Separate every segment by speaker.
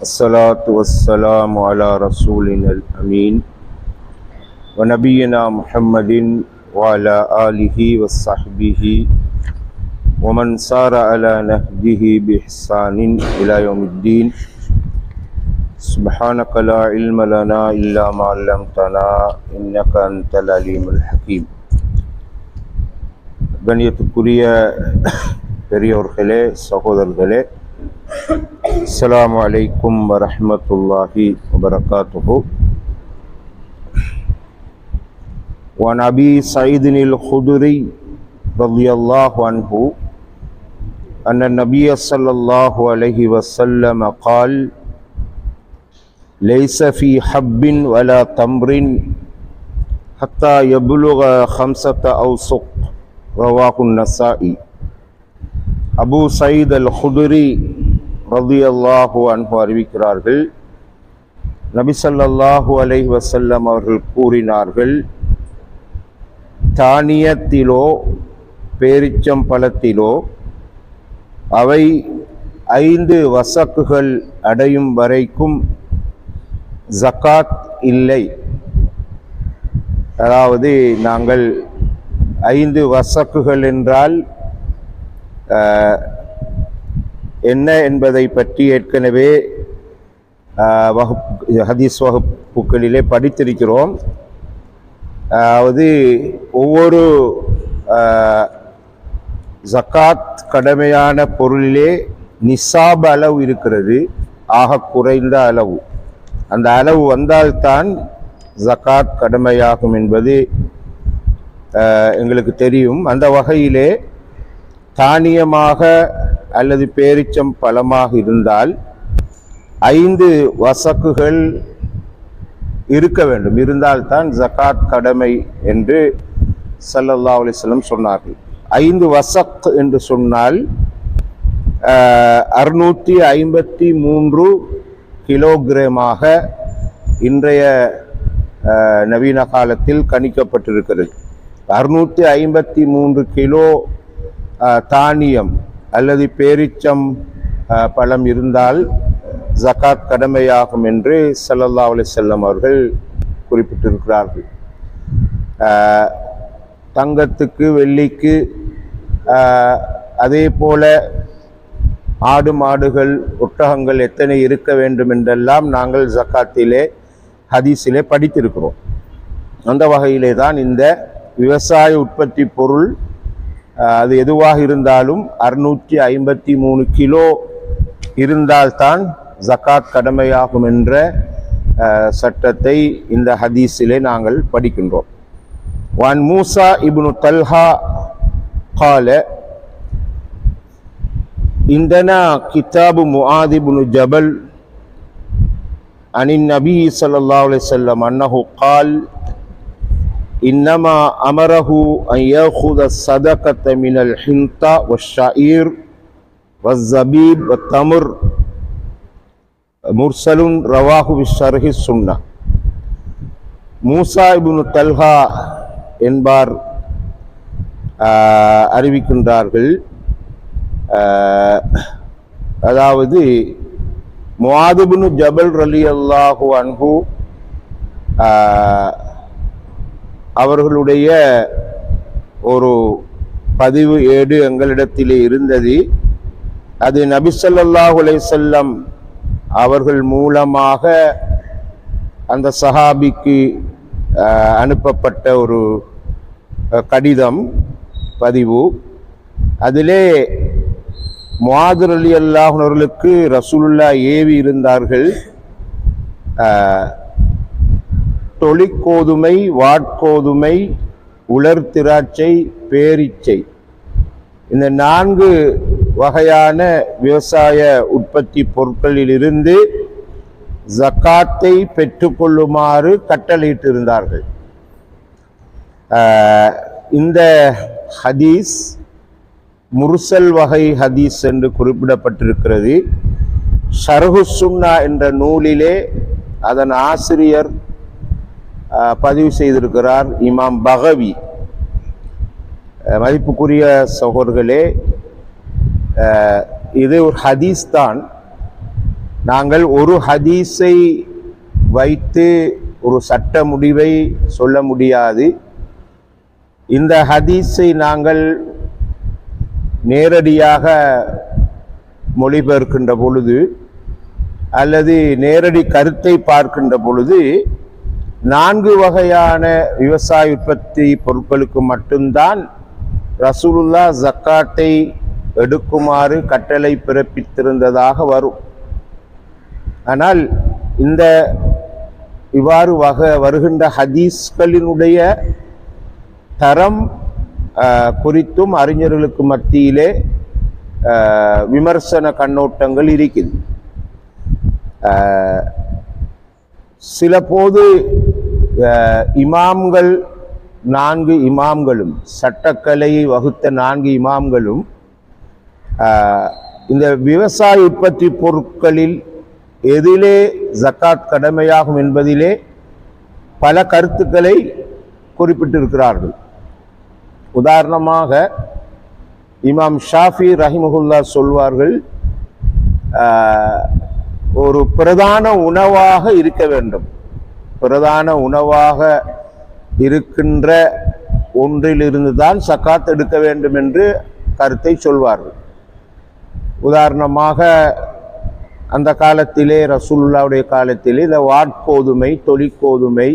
Speaker 1: الصلاة والسلام على رسولنا الأمين ونبينا محمد وعلى آله وصحبه ومن سار على نهجه بإحسان إلى يوم الدين سبحانك لا علم لنا إلا ما علمتنا إنك أنت العليم الحكيم கண்ணியத்துக்குரிய பெரியோர்களே சகோதரர்களே السلام عليكم ورحمة الله وبركاته. وعن أبي سعيد الخدري رضي الله عنه أن النبي صلى الله عليه وسلم قال ليس في حب ولا تمر حتى يبلغ خمسة أوسق. رواه النسائي. அபு சயீத் அல் ஹுதுரி ரதியல்லாஹு அன்பு அறிவிக்கிறார்கள் நபிசல்லாஹூ அலை வசல்லம் அவர்கள் கூறினார்கள் தானியத்திலோ பேரிச்சம் பழத்திலோ அவை ஐந்து வசக்குகள் அடையும் வரைக்கும் ஜக்காத் இல்லை. அதாவது நாங்கள் ஐந்து வசக்குகள் என்றால் என்ன என்பதை பற்றி ஏற்கனவே வகுப்பு ஹதீஸ் வகுப்புகளிலே படித்திருக்கிறோம். அதாவது ஒவ்வொரு ஜக்காத் கடமையான பொருளிலே நிசாப் அளவு இருக்கிறது. ஆக குறைந்த அளவு. அந்த அளவு வந்தால்தான் ஜக்காத் கடமையாகும் என்பது எங்களுக்கு தெரியும். அந்த வகையிலே தானியமாக அல்லது பேரிச்சம் பழமாக இருந்தால் ஐந்து வசக்குகள் இருக்க வேண்டும். இருந்தால்தான் ஜக்காத் கடமை என்று சல்லல்லா அலிஸ்லம் சொன்னார்கள். ஐந்து வசக் என்று சொன்னால் அறுநூற்றி ஐம்பத்தி மூன்று கிலோகிராமாக இன்றைய நவீன காலத்தில் கணிக்கப்பட்டிருக்கிறது. அறுநூற்றி ஐம்பத்தி மூன்று கிலோ தானியம் அல்லது பேரிச்சம் பழம் இருந்தால் ஜகாத் கடமையாகும் என்று சல்லல்லா அலி செல்லம் அவர்கள் குறிப்பிட்டிருக்கிறார்கள். தங்கத்துக்கு வெள்ளிக்கு அதே போல ஆடு மாடுகள் ஒட்டகங்கள் எத்தனை இருக்க வேண்டும் என்றெல்லாம் நாங்கள் ஜக்காத்திலே ஹதீஸிலே படித்திருக்கிறோம். அந்த வகையிலே தான் இந்த விவசாய உற்பத்தி பொருள் அது எதுவாக இருந்தாலும் அறுநூற்றி ஐம்பத்தி மூணு கிலோ இருந்தால்தான் ஜக்காத் கடமையாகும் என்ற சட்டத்தை இந்த ஹதீஸிலே நாங்கள் படிக்கின்றோம். வான் மூசா இப்னு தல்ஹா கால இந்தனா கிதாபு முஆதிபுனு ஜபல் அனின் நபி சொல்லா அலி சொல்லம் அன்னஹு கால் إنما أمره أن يأخذ الصدقة من الحنطة والشعير والزبيب والتمر مرسل رواه بالشرح السنة மூசா இப்னு தல்ஹா என்பார் ஆஹ், அறிவிக்கின்றார்கள் ஆஹ், அதாவது முவாதுபின் ஜபல் ரலி அல்லாஹு அன்ஹு ஆஹ், அவர்களுடைய ஒரு பதிவு ஏடு எங்களிடத்திலே இருந்தது. அது நபிசல்லாஹு செல்லம் அவர்கள் மூலமாக அந்த சஹாபிக்கு அனுப்பப்பட்ட ஒரு கடிதம் பதிவு. அதிலே முவாதர் அலி அல்லாஹர்களுக்கு ரசூலுல்லா ஏவி இருந்தார்கள். தொழிற்கோதுமை வாட்கோதுமை உலர் திராட்சை பேரிச்சை. இந்த நான்கு வகையான விவசாய உற்பத்தி பொருட்களிலிருந்து ஜக்காத்தை பெற்றுக்கொள்ளுமாறு கட்டளையிட்டிருந்தார்கள். இந்த ஹதீஸ் முர்சல் வகை ஹதீஸ் என்று குறிப்பிடப்பட்டிருக்கிறது. ஷர்ஹு சுன்னா என்ற நூலிலே அதன் ஆசிரியர் பதிவு செய்திருக்கிறார் இமாம் பகவி. மதிப்புக்குரிய சகோதர்களே இது ஒரு ஹதீஸ் தான். நாங்கள் ஒரு ஹதீஸை வைத்து ஒரு சட்ட முடிவை சொல்ல முடியாது. இந்த ஹதீஸை நாங்கள் நேரடியாக மொழிபெயர்க்கின்ற பொழுது அல்லது நேரடி கருத்தை பார்க்கின்ற பொழுது நான்கு வகையான விவசாய உற்பத்தி பொருட்களுக்கு மட்டும்தான் ரசூலுல்லா ஜக்காட்டை எடுக்குமாறு கட்டளை பிறப்பித்திருந்ததாக வரும். ஆனால் இந்த இவ்வாறு வக வருகின்ற ஹதீஸ்களினுடைய தரம் குறித்தும் அறிஞர்களுக்கு மத்தியிலே விமர்சன கண்ணோட்டங்கள் இருக்குது சில போது இமாம்கள் நான்கு இமாம்களும் சட்டக்கலையை வகுத்த நான்கு இமாம்களும் இந்த விவசாய உற்பத்தி பொருட்களில் எதிலே ஜக்காத் கடமையாகும் என்பதிலே பல கருத்துக்களை குறிப்பிட்டிருக்கிறார்கள். உதாரணமாக இமாம் ஷாஃபி ரஹிமஹுல்லா சொல்வார்கள் ஒரு பிரதான உணவாக இருக்க வேண்டும். பிரதான உணவாக இருக்கின்ற ஒன்றிலிருந்து தான் சக்காத் எடுக்க வேண்டும் என்று கருத்தை சொல்வார்கள். உதாரணமாக அந்த காலத்திலே ரசூல்லாவுடைய காலத்திலே இந்த வாட்கோதுமை தொலிக்கோதுமை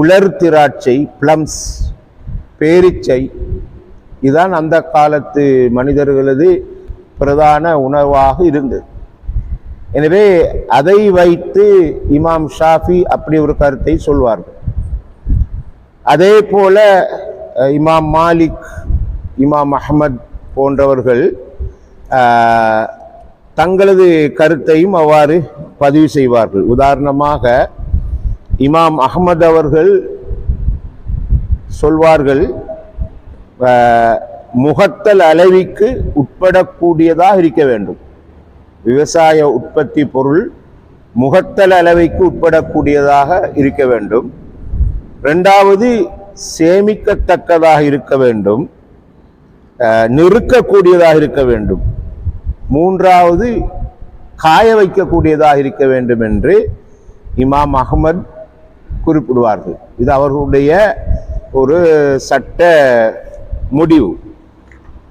Speaker 1: உலர் திராட்சை பிளம்ஸ் பேரிச்சை இதுதான் அந்த காலத்து மனிதர்களது பிரதான உணவாக இருந்தது. எனவே அதை வைத்து இமாம் ஷாஃபி அப்படி ஒரு கருத்தை சொல்வார்கள் அதே போல இமாம் மாலிக் இமாம் அஹமத் போன்றவர்கள் தங்களது கருத்தையும் அவ்வாறு பதிவு செய்வார்கள். உதாரணமாக இமாம் அகமது அவர்கள் சொல்வார்கள் முகத்தல் அளவிற்கு உட்படக்கூடியதாக இருக்க வேண்டும். விவசாய உற்பத்தி பொருள் முகத்தல் அளவைக்கு உட்படக்கூடியதாக இருக்க வேண்டும். ரெண்டாவது சேமிக்கத்தக்கதாக இருக்க வேண்டும். நிறுக்கக்கூடியதாக இருக்க வேண்டும். மூன்றாவது காய வைக்கக்கூடியதாக இருக்க வேண்டும் என்று இமாம் அகமது குறிப்பிடுவார்கள். இது அவர்களுடைய ஒரு சட்ட முடிவு.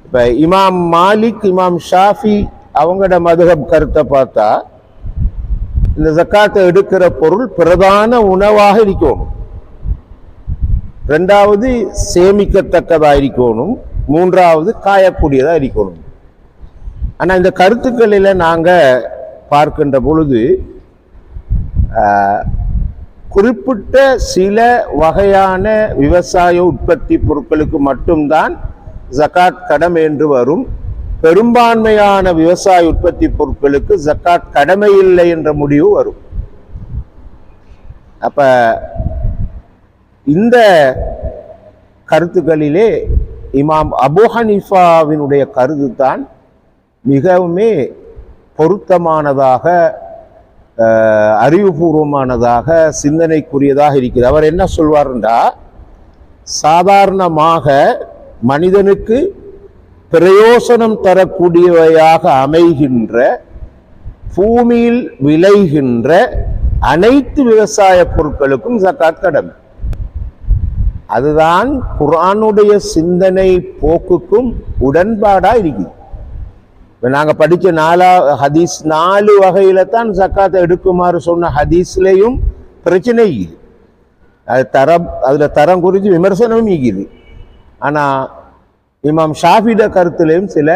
Speaker 1: இப்போ இமாம் மாலிக் இமாம் ஷாஃபி அவங்களோட மதுகப் கருத்தை பார்த்தா இந்த ஜக்காத்தை எடுக்கிற பொருள் பிரதான உணவாக இருக்கணும். ரெண்டாவது சேமிக்கத்தக்கதாக இருக்கணும். மூன்றாவது காயக்கூடியதாக இருக்கணும். ஆனால் இந்த கருத்துக்களில் நாங்கள் பார்க்கின்ற பொழுது குறிப்பிட்ட சில வகையான விவசாய உற்பத்தி பொருட்களுக்கு மட்டும்தான் ஜக்காத் கடமை என்று வரும். பெரும்பான்மையான விவசாய உற்பத்தி பொருட்களுக்கு ஜக்காத் கடமை இல்லை என்ற முடிவு வரும். அப்ப இந்த கருத்துக்களிலே இமாம் அபு ஹனீஃபாவினுடைய கருத்து தான் மிகவுமே பொருத்தமானதாக அறிவுபூர்வமானதாக சிந்தனைக்குரியதாக இருக்கிறது. அவர் என்ன சொல்வார்ன்றா சாதாரணமாக மனிதனுக்கு பிரயோசனம் தரக்கூடியவையாக அமைகின்ற பூமியில் விளைகின்ற அனைத்து விவசாய பொருட்களுக்கும் ஜக்காத் கடமை. அதுதான் குரானுடைய சிந்தனை போக்குக்கும் உடன்பாடாக இருக்குது. இப்போ நாங்கள் படித்த நாலா ஹதீஸ் நாலு வகையில தான் ஜக்காத்தை எடுக்குமாறு சொன்ன ஹதீஸ்லேயும் பிரச்சனை இருக்குது. அது தரம் அதில் தரம் குறித்து விமர்சனமும் இருக்குது. ஆனால் இமாம் ஷாஃபிட கருத்திலையும் சில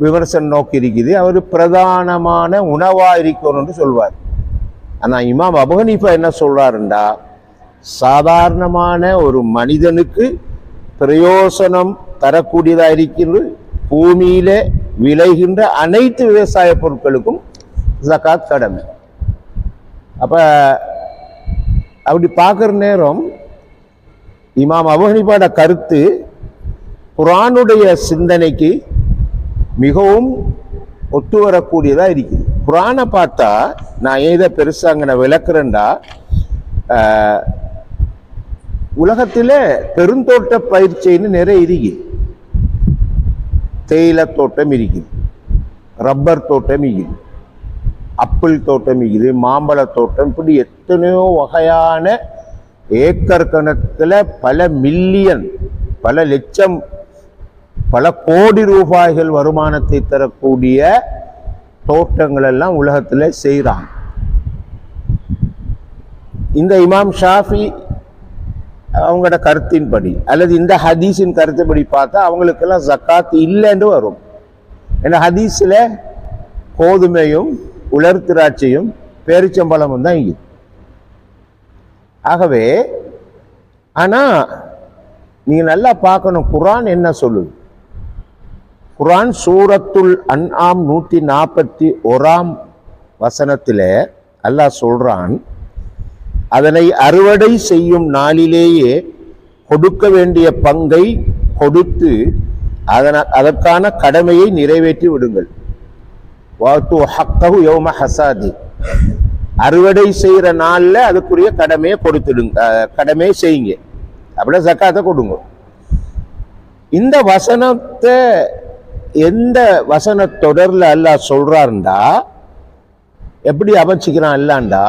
Speaker 1: விமர்சனம் நோக்கி இருக்குது அவர் பிரதானமான உணவாக இருக்கணும்னு சொல்வார். ஆனால் இமாம் அபு என்ன சொல்றாருண்டா? சாதாரணமான ஒரு மனிதனுக்கு பிரயோசனம் தரக்கூடியதாக இருக்கின்ற பூமியில விளைகின்ற அனைத்து விவசாய பொருட்களுக்கும் ஜக்காத் கடமை. அப்போ அப்படி பார்க்குற நேரம் இமாம் அபு கருத்து குரானுடைய சிந்தனைக்கு மிகவும் ஒத்து வரக்கூடியதாக இருக்குது குரானை பார்த்தா நான் எதை பெருசாக அங்கே நான் விளக்குறேன்டா உலகத்தில் பெருந்தோட்ட பயிற்சின்னு நிறைய இருக்குது. தேயிலை தோட்டம் இருக்குது ரப்பர் தோட்டம் இருக்குது அப்பிள் தோட்டம் இருக்குது மாம்பழ தோட்டம் இப்படி எத்தனையோ வகையான ஏக்கர் கணக்கில் பல மில்லியன் பல லட்சம் பல கோடி ரூபாய்கள் வருமானத்தை தரக்கூடிய தோட்டங்கள் எல்லாம் உலகத்தில் செய்கிறாங்க இந்த இமாம் ஷாஃபி அவங்களோட கருத்தின்படி அல்லது இந்த ஹதீஸின் கருத்துப்படி பார்த்தா அவங்களுக்கெல்லாம் ஜக்காத் இல்லைன்னு வரும். ஏன்னா ஹதீஸில் கோதுமையும் உலர் திராட்சையும் பேரிச்சம்பழமும் தான் இங்கே ஆகவே ஆனால் நீங்கள் நல்லா பார்க்கணும் குரான் என்ன சொல்லுது? குரான் சூரத்துல் அன்ஆம் நூற்றி நாற்பத்தி ஓராம் வசனத்தில் அல்லாஹ் சொல்கிறான் அதனை அறுவடை செய்யும் நாளிலேயே கொடுக்க வேண்டிய பங்கை கொடுத்து அதன அதற்கான கடமையை நிறைவேற்றி விடுங்கள். வாத்து ஹக்கஹு யோம ஹசாதி. அறுவடை செய்கிற நாளில் அதுக்குரிய கடமையை கொடுத்துடுங்க கடமையை செய்யுங்க. அப்படியே ஜக்காத்தை கொடுங்க. இந்த வசனத்தை எந்த வசன தொடரில் அல்லாஹ் சொல்கிறாருண்டா எப்படி அமைச்சிக்கிறான் அல்லாண்டா?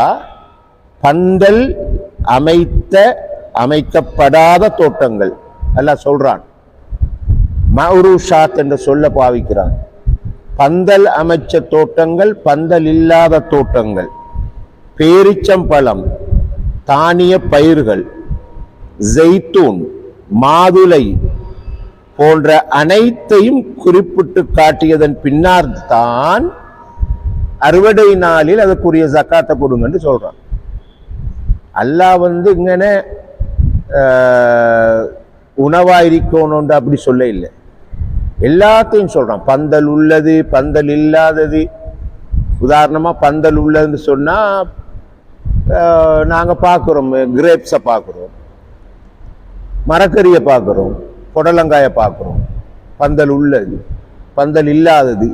Speaker 1: பந்தல் அமைத்த அமைக்கப்படாத தோட்டங்கள். அல்லாஹ் சொல்கிறான் மவுருஷாத் என்று சொல்ல பாவிக்கிறான். பந்தல் அமைச்ச தோட்டங்கள் பந்தல் இல்லாத தோட்டங்கள். பேரிச்சம்பழம் தானிய பயிர்கள் ஜெய்தூன் மாதுளை போன்ற அனைத்தையும் குறிப்பிட்டு காட்டியதன் பின்னார் தான் அறுவடை நாளில் அதுக்குரிய ஜக்காத்தை கொடுங்கன்னு சொல்கிறான் அல்லாஹ் வந்து இங்கே உணவா இருக்கணும்னு அப்படி சொல்ல இல்லை. எல்லாத்தையும் சொல்கிறான் பந்தல் உள்ளது பந்தல் இல்லாதது. உதாரணமாக பந்தல் உள்ளதுன்னு சொன்னால் நாங்கள் பார்க்குறோம் கிரேப்ஸை பார்க்குறோம் மரக்கறியை பார்க்குறோம். புடலங்காயை பார்க்குறோம். பந்தல் உள்ளது. பந்தல் இல்லாதது.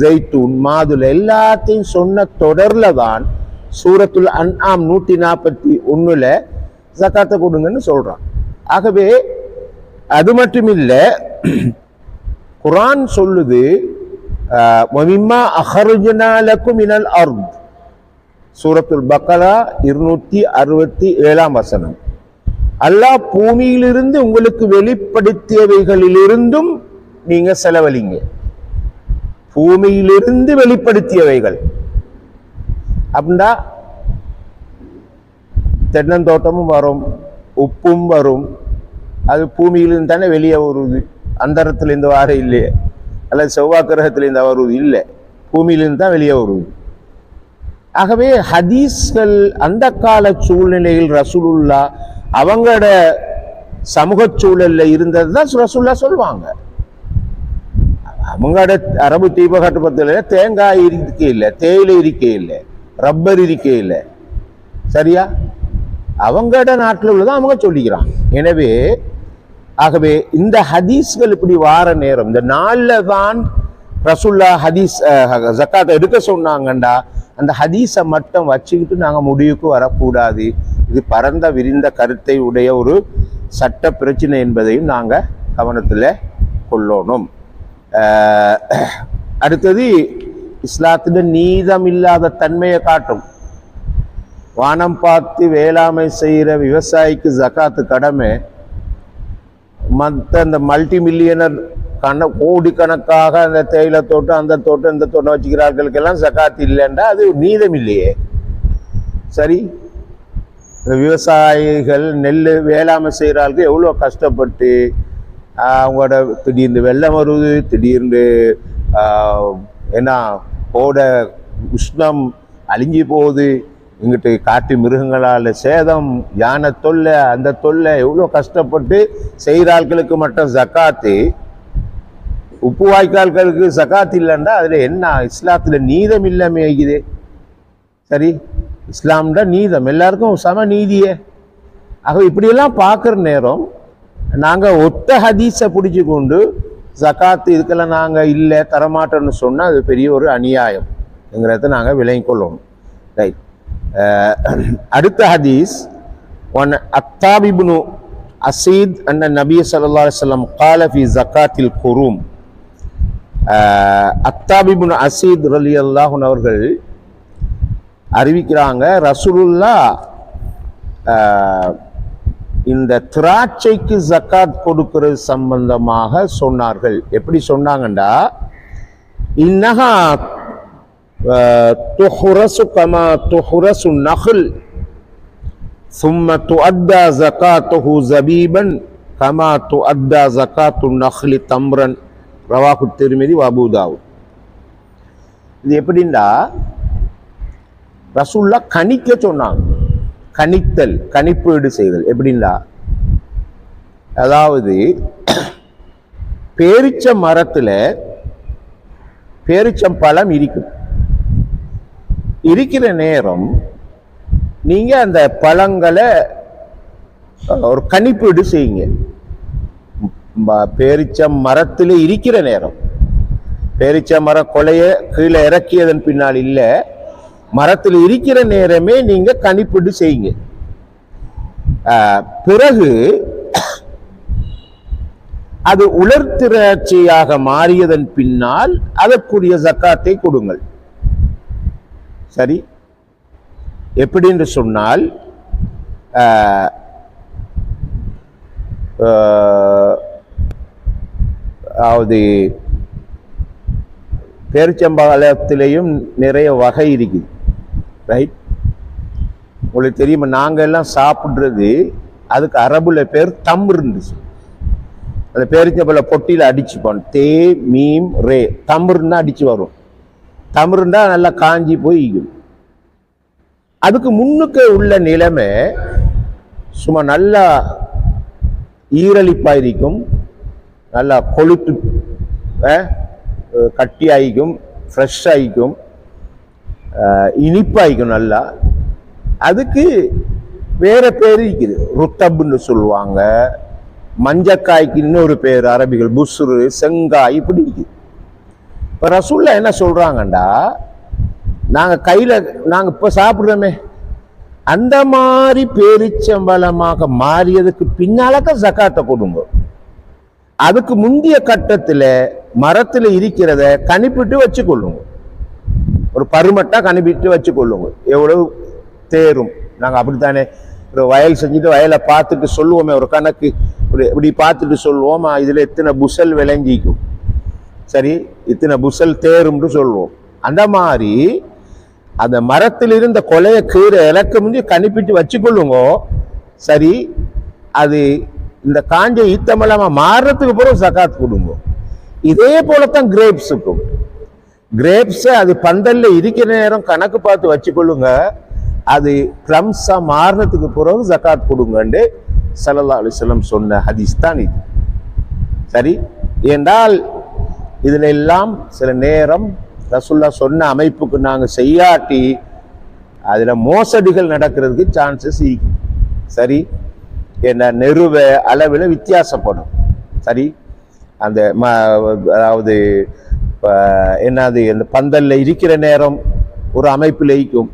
Speaker 1: ஜெய்தூன் மாதுளை எல்லாத்தையும் சொன்ன தொடரில் தான் சூரத்துல் அன்ஆம் நூற்றி நாற்பத்தி ஒன்றில் ஜக்காத்தை கொடுங்கன்னு சொல்கிறான் ஆகவே அது மட்டும் இல்லை குரான் சொல்லுது மமிம்மா அஹருஜனாலக்கும் மினல் அர்த். சூரத்துல் பக்கரா இருநூற்றி அறுபத்தி ஏழாம் வசனம். அல்லாஹ் பூமியிலிருந்து உங்களுக்கு வெளிப்படுத்தியவைகளிலிருந்தும் நீங்க செலவழிங்க. பூமியிலிருந்து வெளிப்படுத்தியவைகள். அப்படின்னா தென்னந்தோட்டமும் வரும் உப்பும் வரும். அது பூமியிலிருந்து தானே வெளியே வருது. அந்தரத்துலேருந்து வார இல்லையே. அல்லது செவ்வாய் கிரகத்திலேருந்து வருவது இல்லை. பூமியிலிருந்து தான் வெளியே வருது. ஆகவே ஹதீஸ்கள் அந்த கால சூழ்நிலையில் ரசூலுல்லா அவங்களோட சமூக சூழல்ல இருந்தது தான் ரசுல்லா சொல்லுவாங்க. அவங்களோட அரபு தீபகற்பத்தில் தேங்காய் இருக்க இல்லை தேயிலை இருக்க இல்லை ரப்பர் இருக்க இல்லை. சரியா? அவங்களோட நாட்டில் உள்ளதான் அவங்க சொல்லிக்கிறாங்க. எனவே ஆகவே இந்த ஹதீஸ்கள் இப்படி வார நேரம் இந்த நாளில் தான் ரசுல்லா ஹதீஸ் ஜக்காத்தை எடுக்க சொன்னாங்கண்டா. அந்த ஹதீஸை மட்டும் வச்சுக்கிட்டு நாங்கள் முடிவுக்கு வரக்கூடாது. இது பரந்த விரிந்த கருத்தை உடைய ஒரு சட்ட பிரச்சனை என்பதையும் நாங்கள் கவனத்தில் கொள்ளணும். அடுத்தது இஸ்லாத்தில் நீதம் இல்லாத தன்மையை காட்டும். வானம் பார்த்து வேளாண்மை செய்கிற விவசாயிக்கு ஜக்காத்து கடமை. மற்ற இந்த மல்டி மில்லியனர் கண கோடிக்கணக்காக அந்த தேயிலை தோட்டம் அந்த தோட்டம் இந்த தோட்டம் வச்சுக்கிறார்களுக்கெல்லாம் ஜக்காத்து இல்லைன்றா அது நீதம் இல்லையே. சரி? விவசாயிகள் நெல் வேளாண்மை செய்கிறாளுக்கு எவ்வளோ கஷ்டப்பட்டு அவங்களோட திடீர்னு வெள்ளம் வருது திடீர்னு என்ன கோட உஷ்ணம் அழிஞ்சு போகுது இங்கிட்டு காட்டு மிருகங்களால் சேதம் யானை தொல்லை அந்த தொல்லை எவ்வளோ கஷ்டப்பட்டு செய்கிறாள்களுக்கு மட்டும் ஜக்காத்து உப்பு வாய்க்கால்களுக்கு ஜக்காத்து இல்லைன்னா அதில் என்ன இஸ்லாத்தில் நீதம் இல்லாமல் ஆகிது சரி? இஸ்லாம்ட நீதம். எல்லாருக்கும் சம நீதியே. ஆக இப்படியெல்லாம் பார்க்குற நேரம் நாங்கள் ஒத்த ஹதீஸை பிடிச்சி கொண்டு ஜக்காத்து இதுக்கெல்லாம் நாங்கள் இல்லை தரமாட்டோம்னு சொன்னால் அது பெரிய ஒரு அநியாயம் என்கிறத நாங்கள் விளங்கிக் கொள்ளணும். ரைட் அடுத்த ஹதீஸ் ஒன் அத்தாபிபுனு அசீத் அண்ணன் நபி சல்லா அலுவலம் காலஃபி ஜக்காத்தில் குரூம். அத்தாபிபுன் அசீத் ரலி அல்லாஹன் அவர்கள் அறிவிக்கிறாங்க. ரசூலுல்லா இந்த திராட்சைக்கு ஜக்காத் கொடுக்கறது சம்பந்தமாக சொன்னார்கள். எப்படி சொன்னாங்கண்டா? இன்னகா துஹுரசு கமா துஹுரசு நகுல் சும்ம து அத்தா ஜக்கா துஹு ஜபீபன் கமா து அத்தா ஜக்கா து நஹ்லி தம்ரன். ரவாஹு திருமதி வபூதாவு இது எப்படின்னா ரசூல்லா கணிக்க சொன்னாங்க. கணித்தல் கணிப்பீடு செய்தல். எப்படின்னா அதாவது பேரிச்ச மரத்தில் பேரிச்சம் பழம் இருக்கும். இருக்கிற நேரம் நீங்க அந்த பழங்களை ஒரு கணிப்பீடு செய்யுங்க. பேரிச்சம் மரத்தில் இருக்கிற நேரம். பேரிச்ச மர கொலையை கீழே இறக்கியதன் பின்னால் இல்லை. மரத்தில் இருக்கிற நேரமே நீங்க கணிப்பீடு செய்யுங்க. பிறகு அது உலர்திராட்சியாக மாறியதன் பின்னால் அதற்குரிய ஜக்காத்தை கொடுங்கள். சரி? எப்படி என்று சொன்னால் அதாவது பேரிச்சம்பழத்திலையும் நிறைய வகை இருக்குது. ரைட் உங்களுக்கு தெரியுமா நாங்கள் எல்லாம் சாப்பிட்றது அதுக்கு அரபுல பேர் தம் இருந்துச்சு அந்த போல பொட்டியில் அடிச்சுப்போம் தே மீம் ரே. தம்ருன்னா அடிச்சு வரும். தம்ருன்னா நல்லா காஞ்சி போய் அதுக்கு முன்னுக்கு உள்ள நிலைமை சும்மா நல்லா ஈரலிப்பா இருக்கும் நல்லா கொழுத்து கட்டி ஆகிக்கும் ஃப்ரெஷ் ஆகிக்கும் இனிப்பாய்க்கும் நல்லா. அதுக்கு வேற பேர் இருக்குது. ருத்தப்னு சொல்லுவாங்க. மஞ்சக்காய்க்கு இன்னொரு பேர் அரபிகள். புஸ்ரு செங்காய் இப்படி இருக்குது இப்போ ரசூல்லா என்ன சொல்கிறாங்கண்டா நாங்கள் கையில் நாங்கள் இப்போ சாப்பிடுறோமே. அந்த மாதிரி பேரிச்சம்பலமாக மாறியதுக்கு பின்னாலக்க ஜக்காத்தை கொடுங்க. அதுக்கு முந்தைய கட்டத்தில் மரத்தில் இருக்கிறத கணிப்பிட்டு வச்சுக்கொள்ளுங்க. ஒரு பருமட்டாக கணிப்பிட்டு வச்சுக்கொள்ளுங்க. எவ்வளவு தேரும். நாங்கள் அப்படித்தானே? ஒரு வயல் செஞ்சுட்டு வயலை பார்த்துட்டு சொல்லுவோமே ஒரு கணக்கு. இப்படி இப்படி பார்த்துட்டு சொல்லுவோம் இதில் எத்தனை புசல் விளைஞ்சிக்கும் சரி இத்தனை புசல் தேரும்னு சொல்லுவோம். அந்த மாதிரி அந்த மரத்தில் இருந்த கொலையை கீரை இலக்க முடிஞ்சு கணிப்பிட்டு வச்சுக்கொள்ளுங்க. சரி அது இந்த காஞ்ச ஈத்தமலமா மாறுறதுக்கு பிறகு சகாத் கொடுங்க. இதே போலத்தான் கிரேப்ஸுக்கும் கிரேப்ஸை அது பந்தல்ல இருக்கிற நேரம் கணக்கு பார்த்து வச்சுக்கொள்ளுங்க. அது ப்ளம்ஸா மாறினதுக்கு பிறகு ஜக்காத் கொடுங்கன்னு சல்லல்லா அலிஸ்லம் சொன்ன ஹதீஸ் தான் இது. சரி? என்றால் இதில் எல்லாம் சில நேரம் ரசுல்லா சொன்ன அமைப்புக்கு நாங்கள் செய்யாட்டி அதில் மோசடிகள் நடக்கிறதுக்கு சான்சஸ் இருக்கு. சரி? என்ன நெருவ அளவில் வித்தியாசப்படும். சரி? அந்த ம அதாவது இப்போ என்னது இந்த பந்தல்ல இருக்கிற நேரம் ஒரு அமைப்பில் இருக்கும்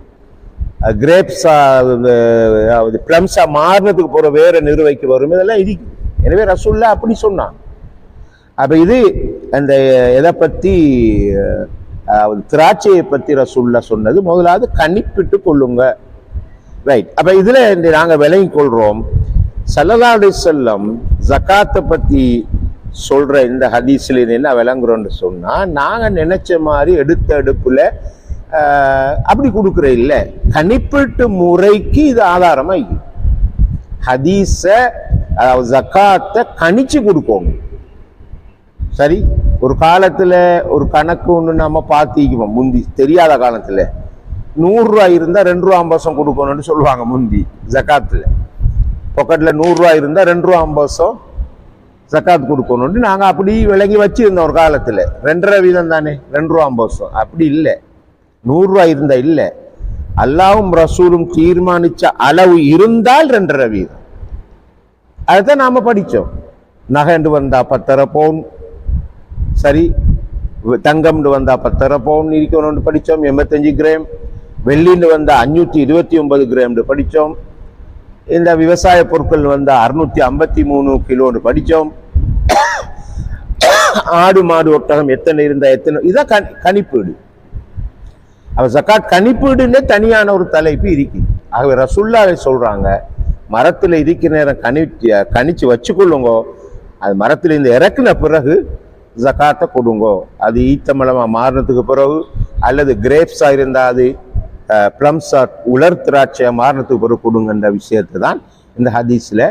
Speaker 1: கிரேப்ஸா அதாவது பிளம்ஸா மாறுறதுக்கு போற வேற நிறுவைக்கு வரும். இதெல்லாம் இருக்கு. எனவே ரசுல்லா அப்படி சொன்னான். அப்போ இது அந்த எதை பற்றி அதாவது திராட்சையை பற்றி ரசுல்லா சொன்னது. முதலாவது கணிப்பிட்டு கொள்ளுங்க. ரைட் அப்போ இதில் இந்த நாங்க கொள்கிறோம் கொள்றோம். செல்லம் ஜக்காத்தை பற்றி சொல்கிற இந்த ஹதீஸில் என்ன விளங்குறோம்னு சொன்னால் நாங்கள் நினச்ச மாதிரி எடுத்த எடுப்புல அப்படி கொடுக்குற இல்லை. தனிப்பட்டு முறைக்கு இது ஆதாரமாக ஹதீஸை அதாவது ஜக்காத்தை கணிச்சு கொடுக்கணும் சரி? ஒரு காலத்தில் ஒரு கணக்கு ஒன்று நம்ம பார்த்திக்குவோம் முந்தி. தெரியாத காலத்தில். நூறுரூவா இருந்தால் ரெண்டு ரூபா ஐம்பசம் கொடுக்கணும்னு சொல்லுவாங்க முந்தி ஜக்காத்தில். பொக்கெட்ல நூறுரூவா இருந்தால் ரெண்டு ரூபா ஐம்பசம் ஜக்காத் கொடுக்கணும்னு நாங்கள் அப்படி விலகி வச்சுருந்தோம் ஒரு காலத்தில். ரெண்டரை வீதம் தானே? ரெண்டு ரூபா ஐம்பது வருஷம் அப்படி இல்லை. நூறுரூவா இருந்தால் இல்லை. அல்லாவும் ரசூலும் தீர்மானிச்ச அளவு இருந்தால் ரெண்டரை வீதம். அதுதான் நாம் படித்தோம் நகைண்டு வந்தால் பத்தரை பவுன். சரி தங்கம்னு வந்தால் பத்தரை பவுன் இருக்கணும்னு படித்தோம் எண்பத்தஞ்சு கிராம். வெள்ளின்னு வந்தால் அஞ்சூற்றி இருபத்தி ஒன்பது கிராம்னு படித்தோம் இந்த விவசாய பொருட்கள் வந்தால் அறுநூற்றி ஐம்பத்தி மூணு கிலோன்னு படித்தோம் ஆடு மாடு ஒட்டகம் எத்தனை இருந்தால் எத்தனை இதான் கணி- கணிப்பீடு. அப்போ ஜக்காத் கணிப்பீடுன்னு தனியான ஒரு தலைப்பு இருக்குது ஆகவே ரசுல்லாவை சொல்கிறாங்க மரத்தில் இருக்கிற நேரம் கணி கணிச்சு வச்சுக்கொள்ளுங்கோ. அது மரத்தில் இருந்து இறக்குன பிறகு ஜக்காத்தை கொடுங்கோ. அது ஈத்தமலமாக மாறினதுக்கு பிறகு அல்லது கிரேப்ஸாக இருந்தால் அது ப்ளம்ஸாக உலர் திராட்சையாக மாறினதுக்கு பிறகு கொடுங்கன்ற விஷயத்தை தான் இந்த ஹதீஸில்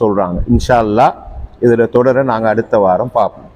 Speaker 1: சொல்கிறாங்க இன்ஷா அல்லாஹ் இதில் தொடர நாங்கள் அடுத்த வாரம் பார்ப்போம்.